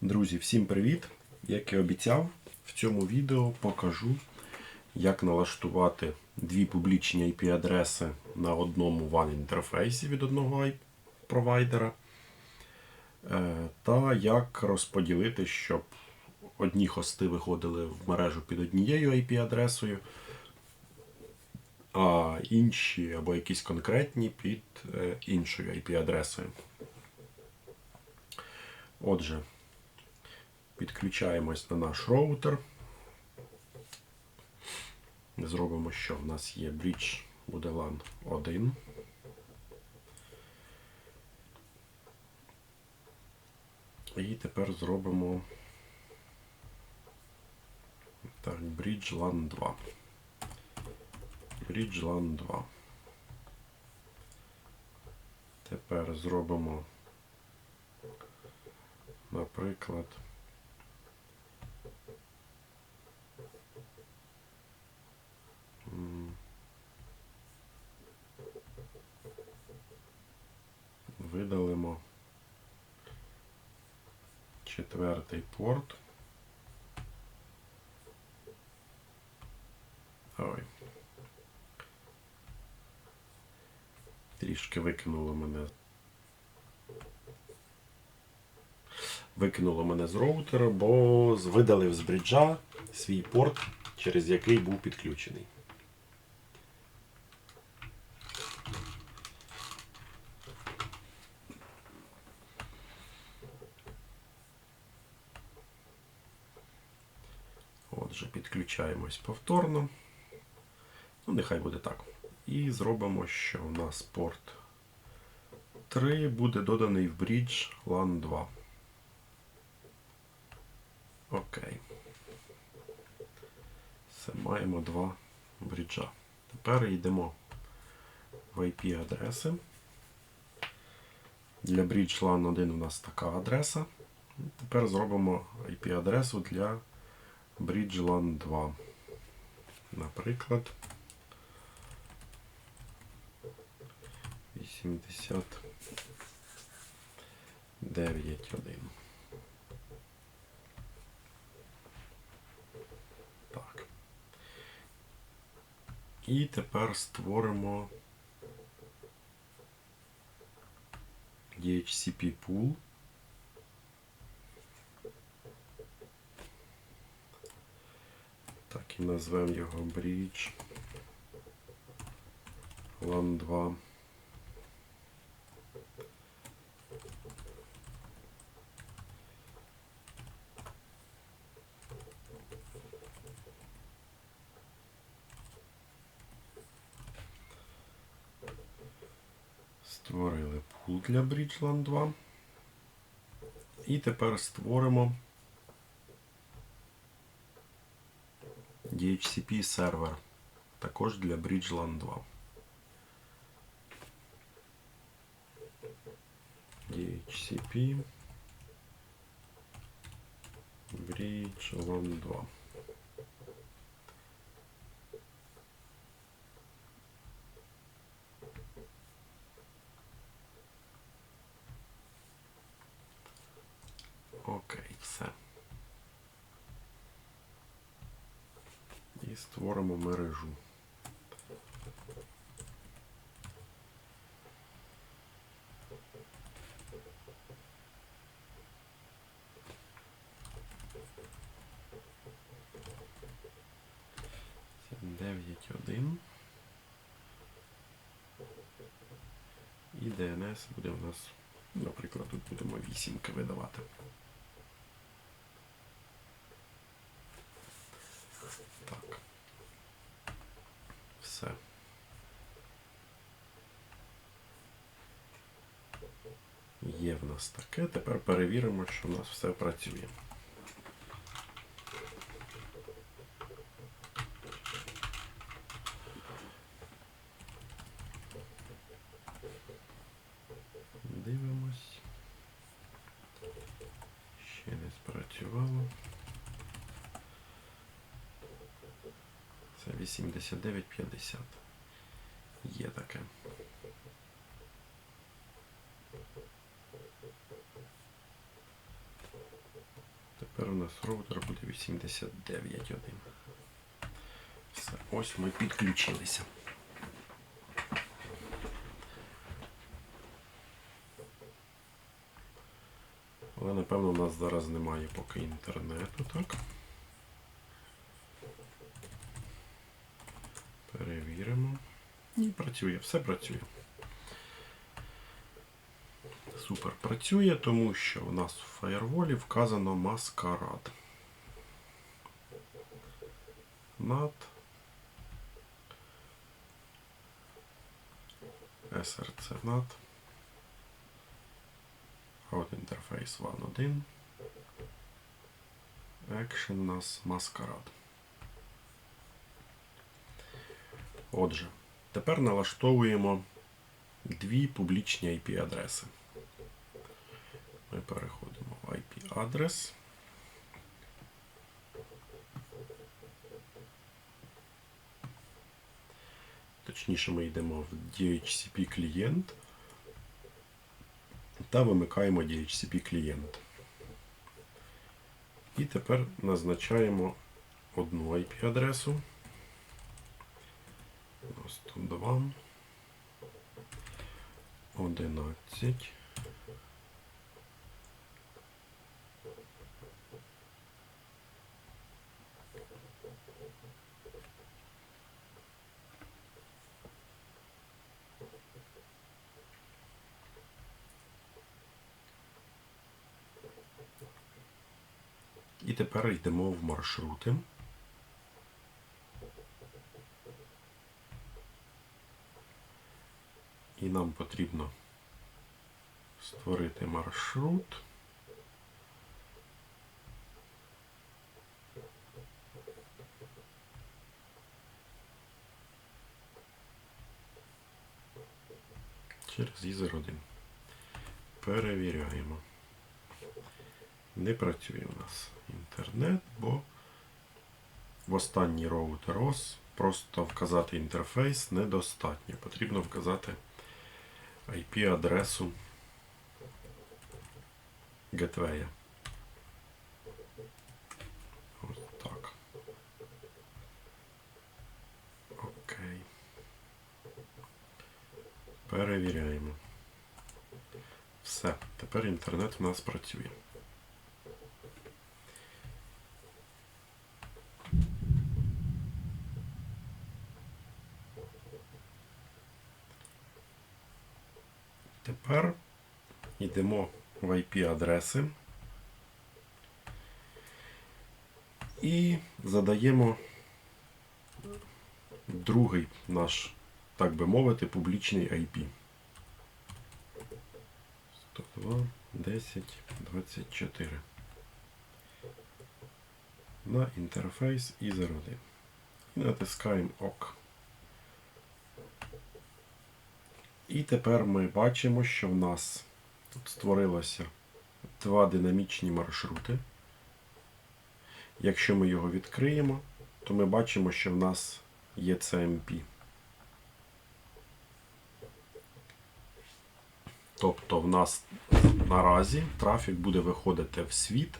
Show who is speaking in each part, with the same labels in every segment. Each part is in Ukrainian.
Speaker 1: Друзі, всім привіт! Як і обіцяв, в цьому відео покажу, як налаштувати дві публічні IP-адреси на одному WAN інтерфейсі від одного провайдера. Е, Та як розподілити, щоб одні хости виходили в мережу під однією IP-адресою, а інші або якісь конкретні під е, іншою IP-адресою. Отже, підключаємось на наш роутер. Зробимо, що в нас є Bridge буде LAN 1. І тепер зробимо так, Bridge LAN 2. Bridge LAN 2. Тепер зробимо, наприклад, видалимо четвертий порт. Ой. Трішки викинуло мене. Викинуло мене з роутера, бо видалив з бриджа свій порт, через який був підключений. Отже, підключаємось повторно. Ну, нехай буде так. І зробимо, що у нас порт 3 буде доданий в Bridge LAN 2. Окей. Все, маємо два бріджа. Тепер йдемо в IP-адреси. Для Bridge LAN 1 у нас така адреса. Тепер зробимо IP-адресу для Bridge LAN 2. Наприклад, 89.1. Так. І тепер створимо DHCP pool. Так, і назвемо його Bridge LAN 2. Створили пул для Bridge LAN 2. І тепер створимо DHCP сервер також для Bridge LAN 2. DHCP Bridge LAN 2. Створимо мережу. Дев'ять один. І DNS буде у нас, наприклад, тут будемо вісімки видавати. Так. Все. Є в нас таке. Тепер перевіримо, що у нас все працює. Дивимось. Ще не спрацювало. Це 89,50. Є таке. тепер у нас роутер буде 89.1. Все, ось ми підключилися. Але напевно у нас зараз немає поки інтернету, так? Перевіримо. Ні, працює, все працює. Супер працює, тому що у нас в фаєрволі вказано маскарад. NAT SRC NAT Out Interface 1.1 Action нас маскарад. Отже, тепер налаштовуємо дві публічні IP-адреси. Ми переходимо в IP-адрес. Точніше, ми йдемо в DHCP клієнт та вимикаємо DHCP клієнт. І тепер назначаємо одну IP-адресу. 102 11 І тепер йдемо в маршрути. І нам потрібно створити маршрут. Через user 1. Перевіряємо. Не працює у нас інтернет, бо в останній роутер OS просто вказати інтерфейс недостатньо. Потрібно вказати IP-адресу гетвея. Ось. Окей. Перевіряємо. Все, тепер інтернет у нас працює. Тепер йдемо в IP-адреси і задаємо другий наш, так би мовити, публічний IP. 102, 10, 24. На інтерфейс і заради. І натискаємо ОК. І тепер ми бачимо, що в нас тут створилося два динамічні маршрути. Якщо ми його відкриємо, то ми бачимо, що в нас є CMP. Тобто в нас наразі трафік буде виходити в світ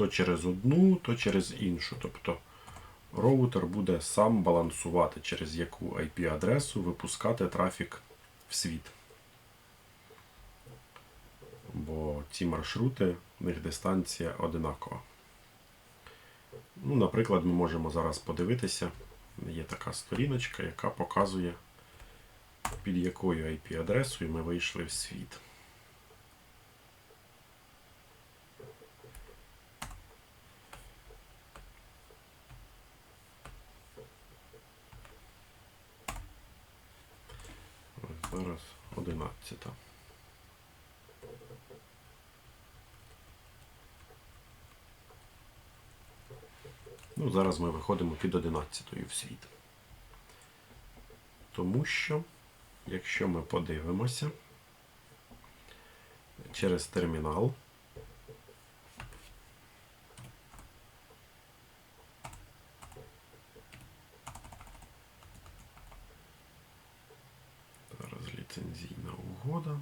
Speaker 1: то через одну, то через іншу. Тобто роутер буде сам балансувати, через яку IP-адресу випускати трафік в світ. Бо ці маршрути, в них дистанція одинакова. Ну, Наприклад, ми можемо зараз подивитися, є така сторіночка, яка показує, під якою IP-адресою ми вийшли в світ. Зараз 11. Ну, зараз ми виходимо під 11 в світ. Тому що, якщо ми подивимося через термінал, Зараз ліцензійна угода.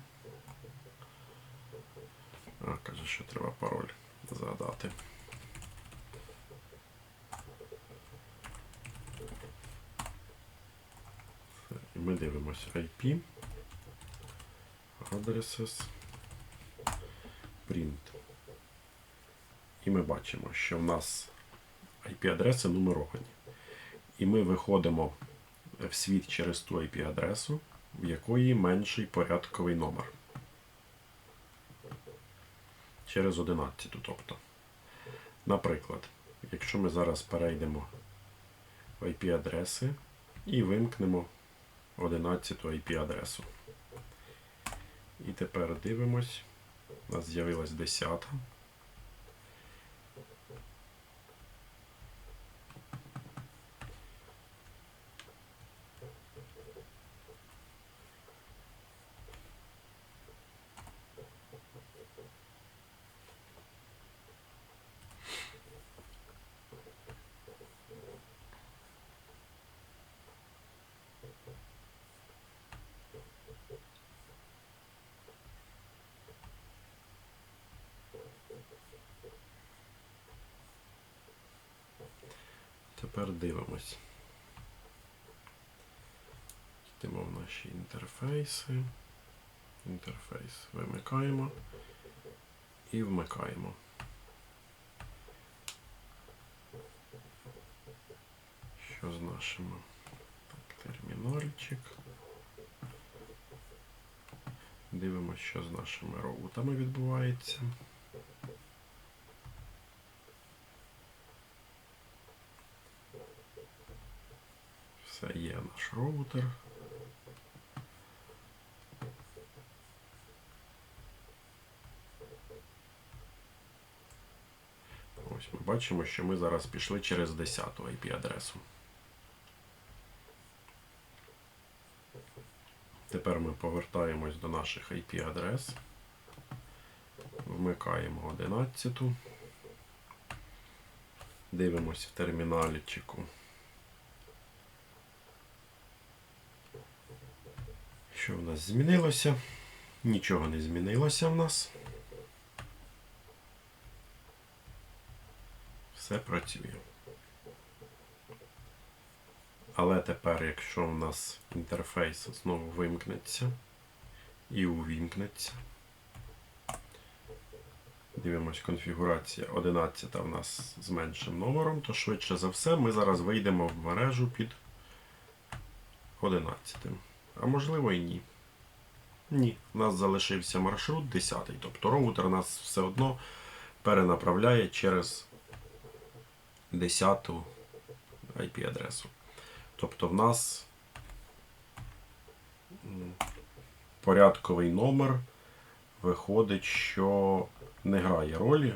Speaker 1: А, каже, що треба пароль задати. Ми дивимося IP, addresses, print. І ми бачимо, що в нас IP-адреси нумеровані. І ми виходимо в світ через ту IP-адресу, в якої менший порядковий номер. Через 11, тобто. Наприклад, якщо ми зараз перейдемо в IP-адреси і вимкнемо 11 IP-адресу. І тепер дивимось, у нас з'явилась 10. Тепер дивимось. Йдемо в наші інтерфейси. Інтерфейс вимикаємо і вмикаємо. Що з нашим так, термінальчик. Дивимося, що з нашими роутами відбувається. Все є наш роутер. Ось ми бачимо, що ми зараз пішли через 10 IP-адресу. Тепер ми повертаємось до наших IP-адрес. Вмикаємо 11. Дивимось в терміналічику. Що в нас змінилося? Нічого не змінилося в нас. Все працює. Але тепер, якщо у нас інтерфейс знову вимкнеться і увімкнеться, дивимось, конфігурація 11 в нас з меншим номером, то швидше за все ми зараз вийдемо в мережу під 11. А можливо і ні. Ні, у нас залишився маршрут 10, тобто роутер нас все одно перенаправляє через 10 IP-адресу. Тобто в нас порядковий номер виходить, що не грає ролі.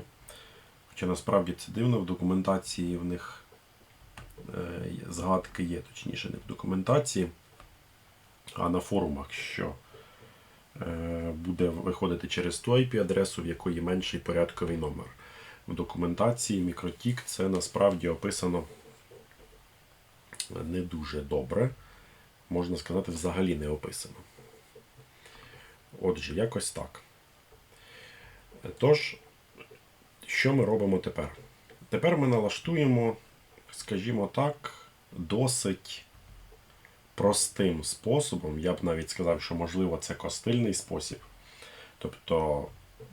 Speaker 1: Хоча насправді це дивно, в документації в них е, згадки є, точніше, не в документації, а на форумах, що е, буде виходити через ту IP-адресу, в якої менший порядковий номер. В документації мікротік це насправді описано не дуже добре. Можна сказати, взагалі не описано. Отже, якось так. Тож, що ми робимо тепер? Тепер ми налаштуємо, скажімо так, досить простим способом. Я б навіть сказав, що можливо це костильний спосіб. Тобто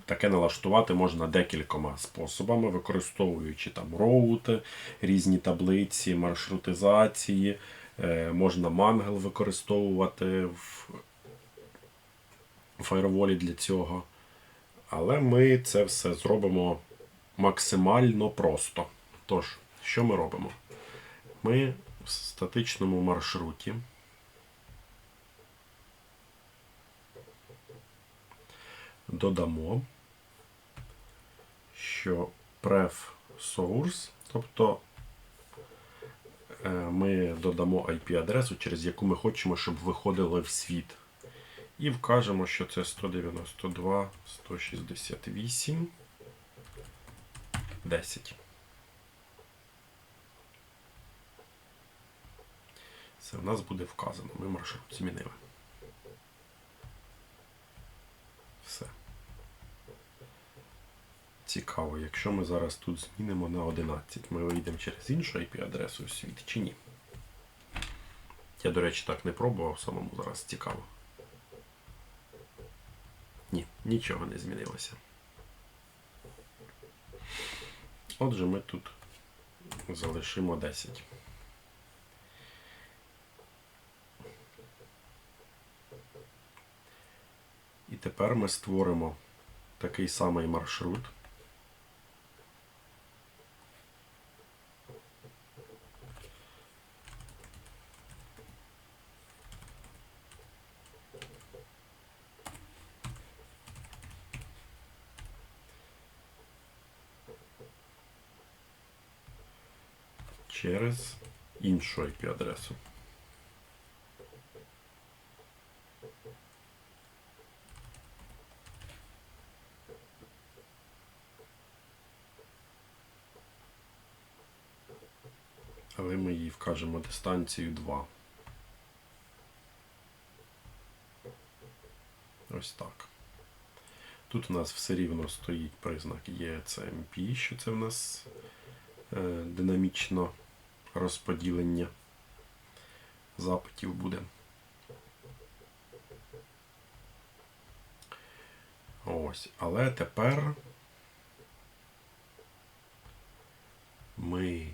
Speaker 1: таке налаштувати можна декількома способами, використовуючи там роути, різні таблиці, маршрутизації. Е, Можна мангел використовувати в фаєрволі для цього. Але ми це все зробимо максимально просто. Тож, що ми робимо? Ми в статичному маршруті додамо, що pref source, тобто е, ми додамо IP-адресу, через яку ми хочемо, щоб виходили в світ. І вкажемо, що це 192, 168, 10. Це в нас буде вказано. Ми маршрут змінили. Все. Цікаво, якщо ми зараз тут змінимо на 11, ми вийдемо через іншу IP-адресу в світ чи ні? Я, до речі, так не пробував самому зараз цікаво. Ні, нічого не змінилося. Отже, ми тут залишимо 10. І тепер ми створимо такий самий маршрут. через іншу IP-адресу. Але вкажемо дистанцію 2. Ось так. Тут у нас все рівно стоїть признак ECMP, що це в нас е, динамічно розподілення запитів буде. Ось, але тепер ми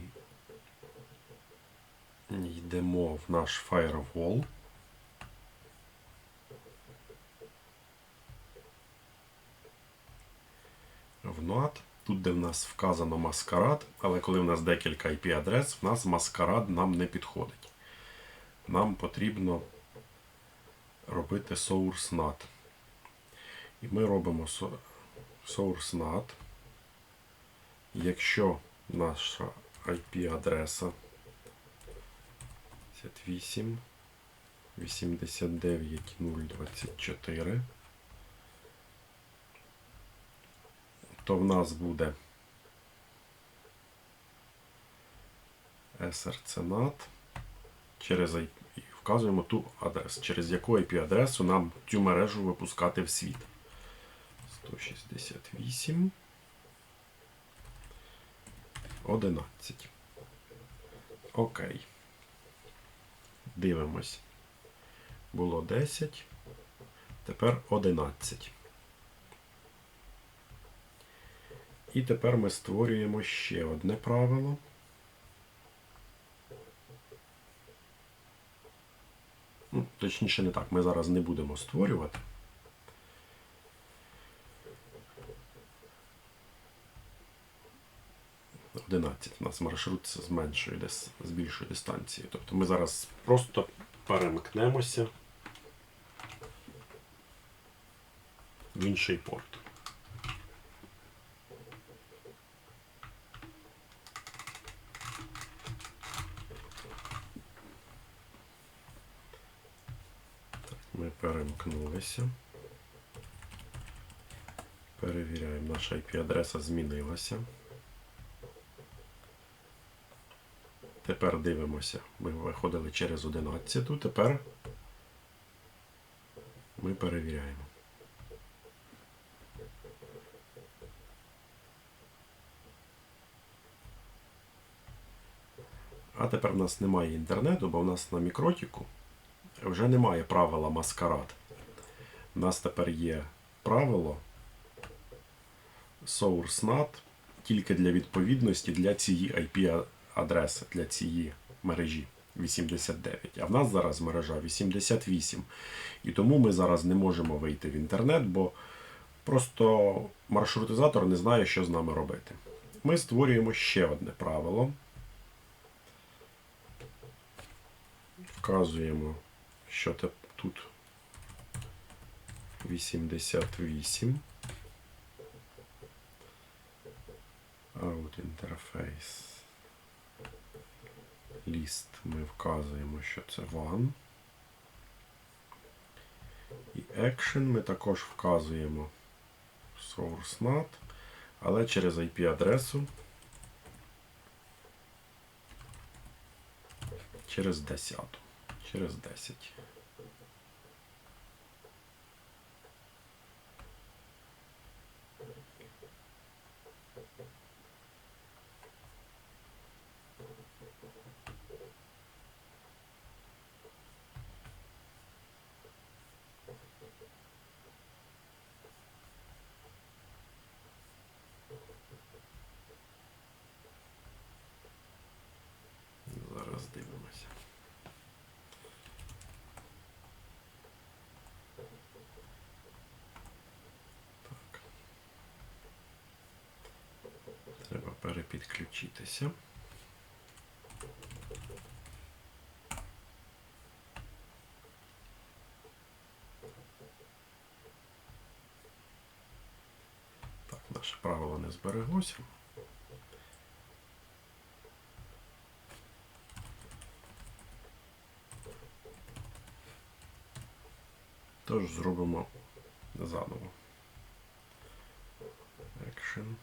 Speaker 1: йдемо в наш firewall. В NOAD, тут, де в нас вказано маскарад, але коли в нас декілька IP-адрес, в нас маскарад нам не підходить. Нам потрібно робити source NAT. І ми робимо so- source NAT. Якщо наша IP-адреса 58 89 024, то в нас буде SRCNAT через IP, вказуємо ту адресу, через яку IP-адресу нам цю мережу випускати в світ. 168 11. Окей. Дивимось. Було 10. Тепер 11. І тепер ми створюємо ще одне правило. Ну, точніше, не так. Ми зараз не будемо створювати. Одинадцять. У нас маршрут зменшує десь, збільшує дистанцію. Тобто ми зараз просто перемкнемося в інший порт. Ми перемкнулися. Перевіряємо, наша IP-адреса змінилася. Тепер дивимося. Ми виходили через 11, тепер ми перевіряємо. А тепер в нас немає інтернету, бо в нас на мікротіку вже немає правила маскарад. У нас тепер є правило SourceNAT тільки для відповідності для цієї IP-адреси, для цієї мережі 89. А в нас зараз мережа 88. І тому ми зараз не можемо вийти в інтернет, бо просто маршрутизатор не знає, що з нами робити. Ми створюємо ще одне правило. Вказуємо, що те- тут 88. Out interface. List ми вказуємо, що це one. І action ми також вказуємо source NAT, але через IP-адресу через 10. Через 10. Зараз дивимося. Так. Треба перепідключитися. Так, наше правило не збереглося. Тож зробимо заново. Action.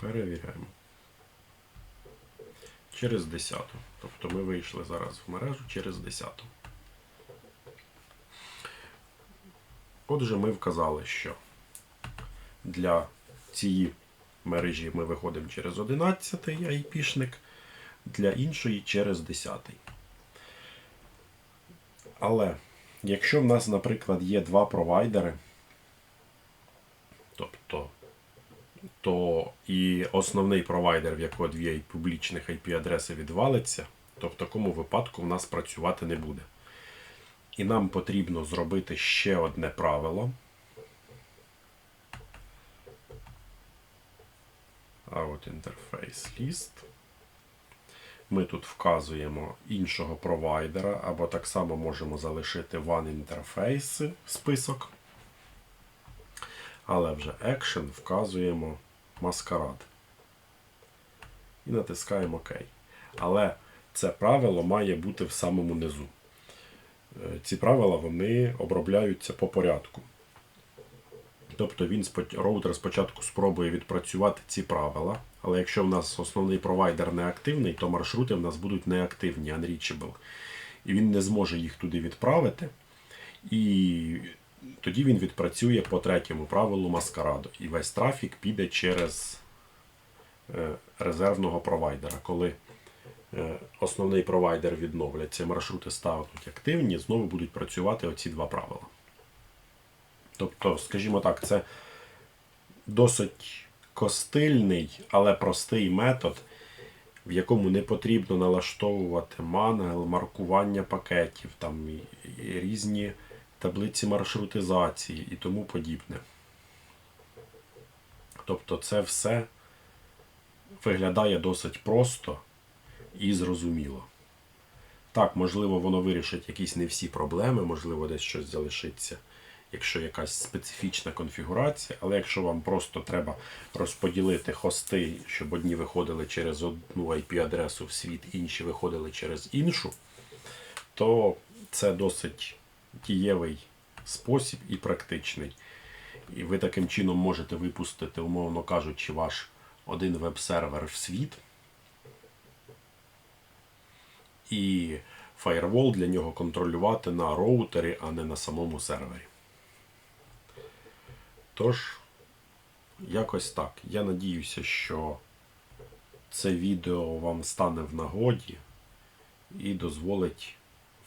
Speaker 1: Перевіряємо. Через 10. Тобто ми вийшли зараз в мережу через 10. Отже, ми вказали, що для цієї мережі ми виходимо через 11 IP-шник, для іншої через 10. Але якщо в нас, наприклад, є два провайдери, тобто то і основний провайдер, в якого дві публічних IP-адреси відвалиться, то в такому випадку в нас працювати не буде. І нам потрібно зробити ще одне правило. Out Interface List. Ми тут вказуємо іншого провайдера, або так само можемо залишити One Interface список. Але вже Action вказуємо маскарад. І натискаємо ОК. Але це правило має бути в самому низу. Е, Ці правила вони обробляються по порядку. Тобто він роутер спочатку спробує відпрацювати ці правила, але якщо в нас основний провайдер не активний, то маршрути в нас будуть неактивні, unreachable. І він не зможе їх туди відправити. І тоді він відпрацює по третьому правилу маскараду. І весь трафік піде через е, резервного провайдера. Коли основний провайдер відновляться, маршрути стануть активні, знову будуть працювати оці два правила. Тобто, скажімо так, це досить костильний, але простий метод, в якому не потрібно налаштовувати мангел, маркування пакетів, там різні таблиці маршрутизації і тому подібне. Тобто це все виглядає досить просто і зрозуміло. Так, можливо, воно вирішить якісь не всі проблеми, можливо, десь щось залишиться, якщо якась специфічна конфігурація, але якщо вам просто треба розподілити хости, щоб одні виходили через одну IP-адресу в світ, інші виходили через іншу, то це досить дієвий спосіб і практичний. І ви таким чином можете випустити, умовно кажучи, ваш один веб-сервер в світ. І фаєрвол для нього контролювати на роутері, а не на самому сервері. Тож, якось так. Я надіюся, що це відео вам стане в нагоді і дозволить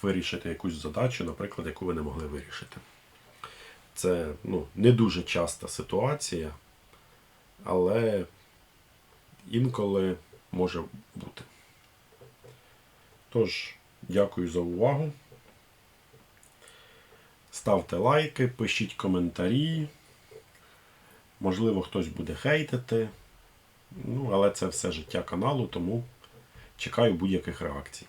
Speaker 1: вирішити якусь задачу, наприклад, яку ви не могли вирішити. Це ну, не дуже часта ситуація, але інколи може бути. Тож, дякую за увагу. Ставте лайки, пишіть коментарі. Можливо, хтось буде хейтити. Ну, але це все життя каналу, тому чекаю будь-яких реакцій.